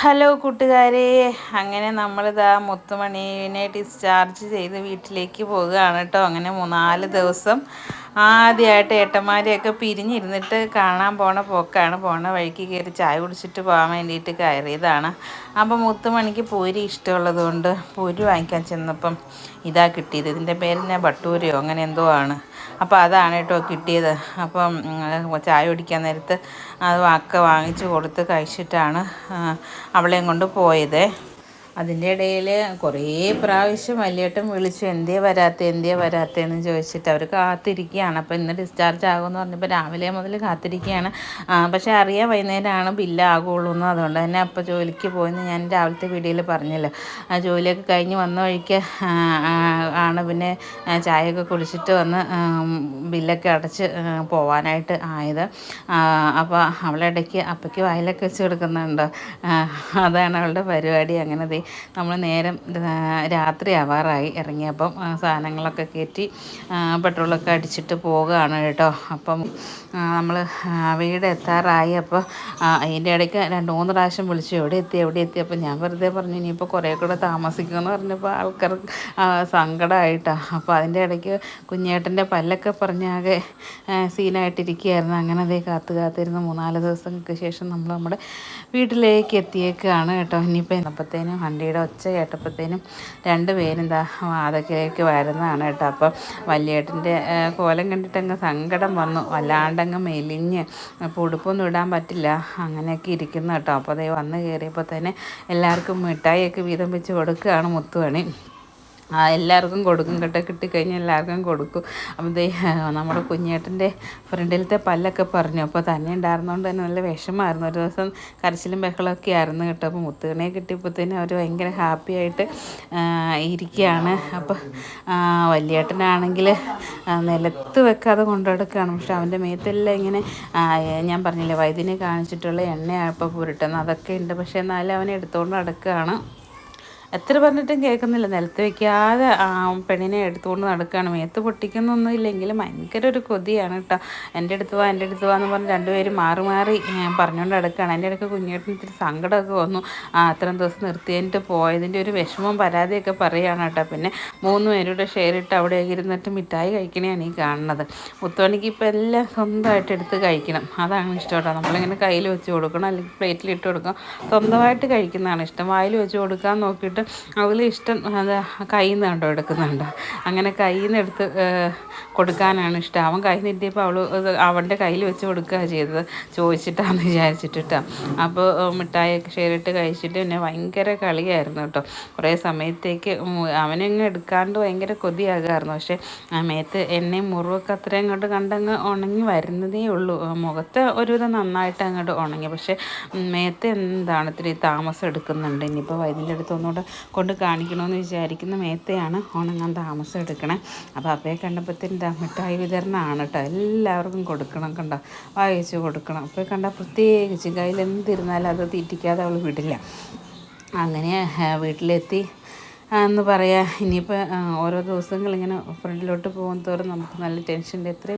Hello കൂട്ടുകാരെ. അങ്ങനെ നമ്മളിതാ മുത്തുമണീനെ ഡിസ്ചാർജ് ചെയ്ത് വീട്ടിലേക്ക് പോവുകയാണ് കേട്ടോ. അങ്ങനെ മൂന്നാൽ ദിവസം ആദ്യമായിട്ട് ഏട്ടന്മാരെയൊക്കെ പിരിഞ്ഞിരുന്നിട്ട് കാണാൻ പോണ പോക്കാണ്. പോണ വഴിക്ക് കയറി ചായ കുടിച്ചിട്ട് പോകാൻ വേണ്ടിയിട്ട് കയറിയതാണ്. അപ്പം മുത്തുമണിക്ക് പൂരി ഇഷ്ടമുള്ളത് കൊണ്ട് പൂരി വാങ്ങിക്കാൻ ചെന്നപ്പം ഇതാ കിട്ടിയത്. ഇതിന്റെ പേര് ഞാൻ ബട്ടൂരിയോ അങ്ങനെ എന്തോ ആണ്. അപ്പോൾ അതാണ് കേട്ടോ കിട്ടിയത്. അപ്പം ചായ കുടിക്കാൻ നേരത്ത് അത് വാക്ക വാങ്ങിച്ച് കൊടുത്ത് കഴിച്ചിട്ടാണ് അവളെയും കൊണ്ട് പോയത്. അതിന്റെ ഇടയിൽ കുറേ പ്രാവശ്യം വലിയേട്ടൻ വിളിച്ചു എന്തേ വരാത്ത എന്തേ വരാത്തതെന്ന് ചോദിച്ചിട്ട് അവർ കാത്തിരിക്കുകയാണ്. അപ്പോൾ ഇന്ന് ഡിസ്ചാർജ് ആകുമെന്ന് പറഞ്ഞപ്പോൾ രാവിലെ മുതൽ കാത്തിരിക്കുകയാണ്. പക്ഷേ അറിയാം വൈകുന്നേരമാണ് ബില്ലാകുള്ളൂ എന്ന്. അതുകൊണ്ട് തന്നെ അപ്പോൾ ജോലിക്ക് പോയെന്ന് ഞാൻ രാവിലത്തെ വീഡിയോയിൽ പറഞ്ഞല്ലോ. ആ ജോലിയൊക്കെ കഴിഞ്ഞ് വന്ന വഴിക്ക് ആണ് പിന്നെ ചായയൊക്കെ കുടിച്ചിട്ട് വന്ന് ബില്ലൊക്കെ അടച്ച് പോവാനായിട്ട് ആയത്. അപ്പോൾ അവളിടയ്ക്ക് അപ്പയ്ക്ക് വായിലൊക്കെ വെച്ച് കൊടുക്കുന്നുണ്ടോ. അതാണ് അവളുടെ പരിപാടി. അങ്ങനെ നമ്മൾ നേരം രാത്രി ആവാറായി. ഇറങ്ങിയപ്പം സാധനങ്ങളൊക്കെ കയറ്റി പെട്രോളൊക്കെ അടിച്ചിട്ട് പോവുകയാണ് കേട്ടോ. അപ്പം നമ്മൾ വീട് എത്താറായി. അപ്പോൾ അതിന്റെ ഇടയ്ക്ക് രണ്ട് മൂന്ന് പ്രാവശ്യം വിളിച്ചു. എവിടെ എത്തി? എവിടെ എത്തി? അപ്പോൾ ഞാൻ വെറുതെ പറഞ്ഞു ഇനിയിപ്പോൾ കുറേ കൂടെ താമസിക്കുമെന്ന് പറഞ്ഞപ്പോൾ ആൾക്കാർ സങ്കടമായിട്ടാണ് അപ്പോൾ അതിന്റെ ഇടയ്ക്ക് കുഞ്ഞേട്ടന്റെ പല്ലൊക്കെ പറഞ്ഞാകെ സീനായിട്ടിരിക്കുകയായിരുന്നു. അങ്ങനെ അതേ കാത്തു കാത്തിരുന്ന് മൂന്നാൽ ദിവസങ്ങൾക്ക് ശേഷം നമ്മൾ നമ്മുടെ വീട്ടിലേക്ക് എത്തിയേക്കാണ് കേട്ടോ. ഇനിയിപ്പോൾ അപ്പോഴത്തേനും വണ്ടിയുടെ ഒച്ച കേട്ടപ്പോഴത്തേനും രണ്ട് പേരും എന്താ വാതക്കിലേക്ക് വരുന്നതാണ് കേട്ടോ. അപ്പം വലിയേട്ടന്റെ കോലം കണ്ടിട്ടങ്ങ് സങ്കടം വന്നു. വല്ലാണ്ടങ്ങ് മെലിഞ്ഞ്. അപ്പോൾ ഉടുപ്പൊന്നും ഇടാൻ പറ്റില്ല. അങ്ങനെയൊക്കെ ഇരിക്കുന്നു കേട്ടോ. അപ്പോൾ അതേ വന്ന് കയറിയപ്പോൾ തന്നെ എല്ലാവർക്കും മിഠായിയൊക്കെ വീതം വെച്ച് കൊടുക്കുകയാണ് മുത്തുവണി ആ എല്ലാവർക്കും കൊടുക്കും കേട്ടോ. കിട്ടിക്കഴിഞ്ഞാൽ എല്ലാവർക്കും കൊടുക്കും. അപ്പം നമ്മുടെ കുഞ്ഞേട്ടന്റെ ഫ്രണ്ടിലത്തെ പല്ലൊക്കെ പറഞ്ഞു. അപ്പോൾ തന്നെ ഉണ്ടായിരുന്നതുകൊണ്ട് തന്നെ നല്ല വിഷമമായിരുന്നു. ഒരു ദിവസം കരച്ചിലും ബഹളമൊക്കെ ആയിരുന്നു കേട്ടോ. അപ്പോൾ മുത്തുകണയെ കിട്ടിയപ്പോഴത്തേനും അവർ ഭയങ്കര ഹാപ്പി ആയിട്ട് ഇരിക്കുകയാണ്. അപ്പോൾ വലിയേട്ടനാണെങ്കിൽ നിലത്ത് വെക്കാതെ കൊണ്ടുനടക്കുകയാണ്. പക്ഷെ അവന്റെ മേത്തെല്ലാം ഇങ്ങനെ ഞാൻ പറഞ്ഞില്ലേ വൈദ്യനെ കാണിച്ചിട്ടുള്ള എണ്ണയാണ് ഇപ്പോൾ പുരട്ടുന്നത്. അതൊക്കെ ഉണ്ട്. പക്ഷേ എന്നാലും അവനെ എടുത്തുകൊണ്ട് നടക്കുകയാണ്. എത്ര പറഞ്ഞിട്ടും കേൾക്കുന്നില്ല. നിലത്ത് വെക്കാതെ പെണ്ണിനെ എടുത്തുകൊണ്ട് നടക്കുകയാണ്. മേത്ത് പൊട്ടിക്കുന്നൊന്നും ഇല്ലെങ്കിലും ഭയങ്കര ഒരു കൊതിയാണ് കേട്ടോ. എന്റെ അടുത്ത് വാ എന്റെ അടുത്ത് വാ എന്ന് പറഞ്ഞ് രണ്ടുപേരും മാറി മാറി പറഞ്ഞുകൊണ്ട് നടക്കുകയാണ്. എന്റെ ഇടയ്ക്ക് കുഞ്ഞേട്ടന് ഇത്തിരി സങ്കടമൊക്കെ വന്നു. അത്രയും ദിവസം നിർത്തിയിട്ട് പോയതിന്റെ ഒരു വിഷമം പരാതിയൊക്കെ പറയുകയാണ് കേട്ടോ. പിന്നെ മൂന്ന് പേരുടെ ഷെയർ ഇട്ട് അവിടെ ഇരുന്നിട്ട് മിഠായി കഴിക്കണേയാണ് ഈ കാണുന്നത്. മുത്തോണിക്ക് ഇപ്പോൾ എല്ലാം സ്വന്തമായിട്ട് എടുത്ത് കഴിക്കണം. അതാണ് ഇഷ്ടം കേട്ടോ. നമ്മളിങ്ങനെ കയ്യിൽ വെച്ച് കൊടുക്കണം അല്ലെങ്കിൽ പ്ലേറ്റിൽ ഇട്ട് കൊടുക്കണം. സ്വന്തമായിട്ട് കഴിക്കുന്നതാണ് ഇഷ്ടം. വായിൽ വെച്ച് കൊടുക്കാൻ നോക്കിയിട്ട് എന്നിട്ട് അവൾ ഇഷ്ടം അത് കയ്യിൽ നിന്ന് കണ്ടോ എടുക്കുന്നുണ്ട്. അങ്ങനെ കയ്യിൽ നിന്ന് എടുത്ത് കൊടുക്കാനാണ് ഇഷ്ടം. അവൻ കൈ നീട്ടിയപ്പോൾ അവൾ അവന്റെ കയ്യിൽ വെച്ച് കൊടുക്കുക ചെയ്തത്. ചോദിച്ചിട്ടാന്ന് വിചാരിച്ചിട്ടാ അപ്പോൾ മിഠായിയൊക്കെ ഷെയറിട്ട് കഴിച്ചിട്ട് പിന്നെ ഭയങ്കര കളിയായിരുന്നു കേട്ടോ. കുറേ സമയത്തേക്ക് അവനങ്ങ് എടുക്കാണ്ട് ഭയങ്കര കൊതിയാകുമായിരുന്നു പക്ഷേ മേത്ത് എന്നെ മുറിവൊക്കെ അത്രയും അങ്ങോട്ട് കണ്ടങ്ങ് ഉണങ്ങി വരുന്നതേ ഉള്ളൂ. മുഖത്ത് ഒരുവിധം നന്നായിട്ട് അങ്ങോട്ട് ഉണങ്ങി. പക്ഷേ മേത്ത് എന്താണ് ഇത്തിരി താമസം എടുക്കുന്നുണ്ട്. ഇനിയിപ്പോൾ വൈദ്യന്റെ അടുത്ത് ഒന്നുകൂടെ കൊണ്ട് കാണിക്കണമെന്ന് വിചാരിക്കുന്ന മേത്തയാണ് ഉണങ്ങാൻ താമസം എടുക്കണേ. അപ്പോൾ അപ്പയെ കണ്ടപ്പോഴത്തേന് മിഠായി വിതരണമാണ് കേട്ടോ. എല്ലാവർക്കും കൊടുക്കണം കണ്ടോ? വായിച്ച് കൊടുക്കണം. അപ്പോൾ കണ്ട പ്രത്യേകിച്ച് കയ്യിൽ എന്തിരുന്നാലും അത് തീറ്റിക്കാതെ അവൾ വിടില്ല. അങ്ങനെ വീട്ടിലെത്തി. എന്ന് പറയാം ഇനിയിപ്പോൾ ഓരോ ദിവസങ്ങളിങ്ങനെ ഫ്രണ്ടിലോട്ട് പോകും നമുക്ക് നല്ല ടെൻഷന്റെ എത്രയും